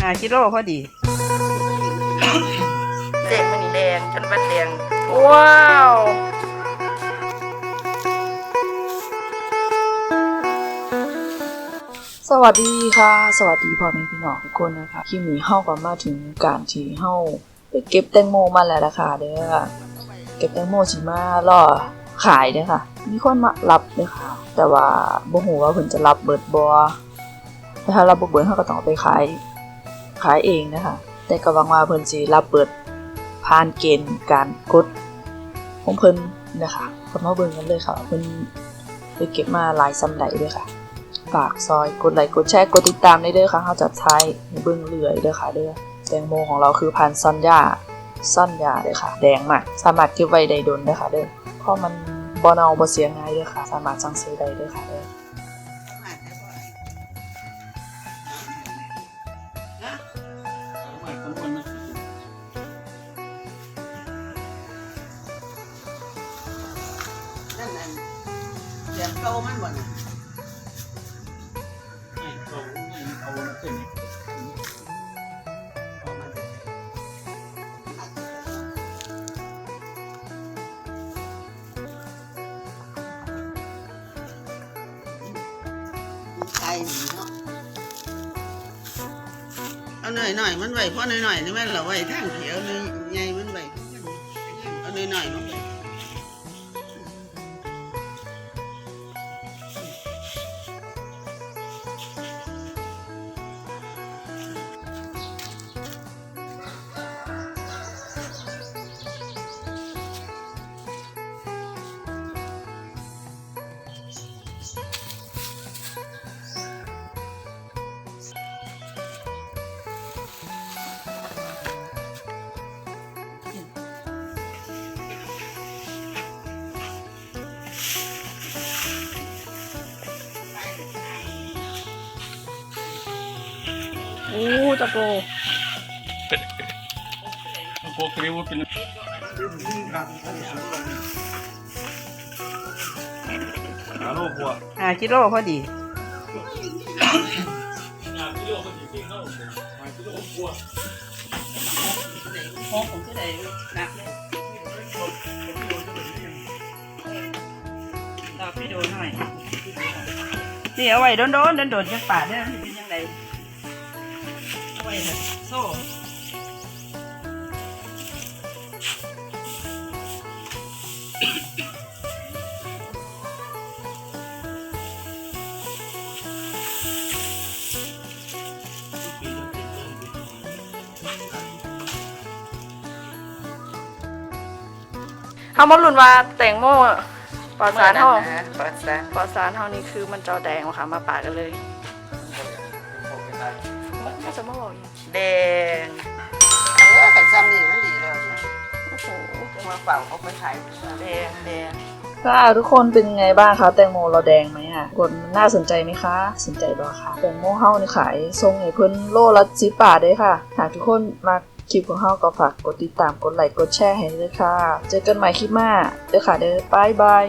ห้ากิโลพอดี เด็กมันแดงจนมันแดงว้าวสวัสดีค่ะ สวัสดีพ่อแม่พี่น้องทุกคนนะคะคลิปนี้เฮาก็มาถึงการที่เฮาไปเก็บแตงโมมาแล้วล่ะค่ะเด้อเก็บแตงโมสิมาล่อขายเด้อค่ะ มีคนมารับเด้อค่ะ แต่ว่าบ่ฮู้ว่าเพิ่นจะรับเบิดบ่แต่ถ้ารับบ่เบิดเฮาก็ต้องเอาไปขาย ขายเองนะคะ แต่ก็หวังว่าเพิ่นสิรับเบิดผ่านเกณฑ์การกดของเพิ่นนะคะก็มาเบิ่งกันเลยค่ะเพิ่นไปเก็บมาหลายซำใดเด้อค่ะฝากซอยกดไลค์กดแชร์กดติดตามได้เด้อค่ะเขาจะใช้เบิ้งเรื่อยเด้อค่ะเด้อแตงโมของเราคือพันซ่อนยาซ่อนยาเด้อค่ะ แดงมากสามารถเก็บไว้ได้ดนเด้อค่ะเด้อเพราะมันบ่เน่าบ่เสียง่ายเด้อค่ะ สามารถสั่งซื้อได้เด้อค่ะเด้อ เสียงโตมันบ่น่ะไข่นี่เนาะเอาหน่อยหน่อยมันไหวเพราะหน่อยหน่อยนี่แม่นเราไหวทางเขียวเลยใหญ่มันไหวเอาหน่อยหน่อย ๆมันไหวโอ้ตะโก Un po' crevo che... Allora qua. ห้ากิโลพอดีห้องผมก็ได้นักตอบพี่โดนหน่อยนี่เอาไว้โดนโดนโดนโดนจังป่าได้มันเป็นยังไงเอาไว้เถอะโซ่เฮามาลุ้นว่าแตงโมปลอดสารเฮาปลอดสารปลอดสารเฮานี่คือมันจะแดงอะค่ะมาปาดกันเลย น่าจะมาบอกอยู่แดงเออไข่ซ้ำนี่มันดีแล้วโอ้โหจะมาเป่าเขาไปขายแดงแดงค่ะทุกคนเป็นไงบ้างคะแตงโมเราแดงไหมอะกดน่าสนใจไหมคะ สนใจบ่ค่ะแตงโมเฮานี่ขายทรงให้เพิ่นโลละ10บาทเด้อค่ะ หากทุกคนมาคลิปของเฮาก็ฝากกดติดตามกดไลค์กดแชร์ให้ด้วยค่ะ เจอกันใหม่คลิปหน้าเด้อค่ะเด้อบ๊ายบาย